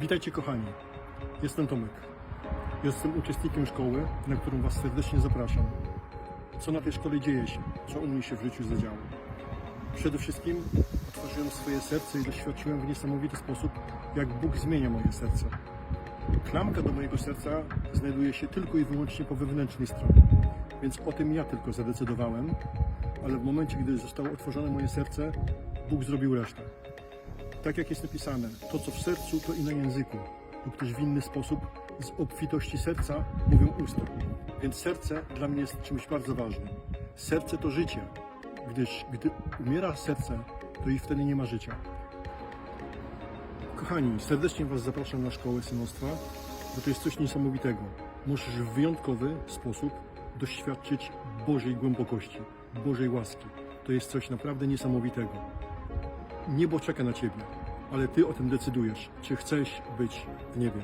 Witajcie kochani, jestem Tomek. Jestem uczestnikiem szkoły, na którą Was serdecznie zapraszam. Co na tej szkole dzieje się? Co u mnie się w życiu zadziało? Przede wszystkim otworzyłem swoje serce i doświadczyłem w niesamowity sposób, jak Bóg zmienia moje serce. Klamka do mojego serca znajduje się tylko i wyłącznie po wewnętrznej stronie, więc o tym ja tylko zadecydowałem, ale w momencie, gdy zostało otworzone moje serce, Bóg zrobił resztę. Tak jak jest napisane, to co w sercu, to i na języku, lub też w inny sposób, z obfitości serca mówią usta. Więc serce dla mnie jest czymś bardzo ważnym. Serce to życie, gdyż gdy umiera serce, to i wtedy nie ma życia. Kochani, serdecznie Was zapraszam na szkołę synostwa, bo to jest coś niesamowitego. Możesz w wyjątkowy sposób doświadczyć Bożej głębokości, Bożej łaski. To jest coś naprawdę niesamowitego. Niebo czeka na Ciebie, ale Ty o tym decydujesz, czy chcesz być w niebie.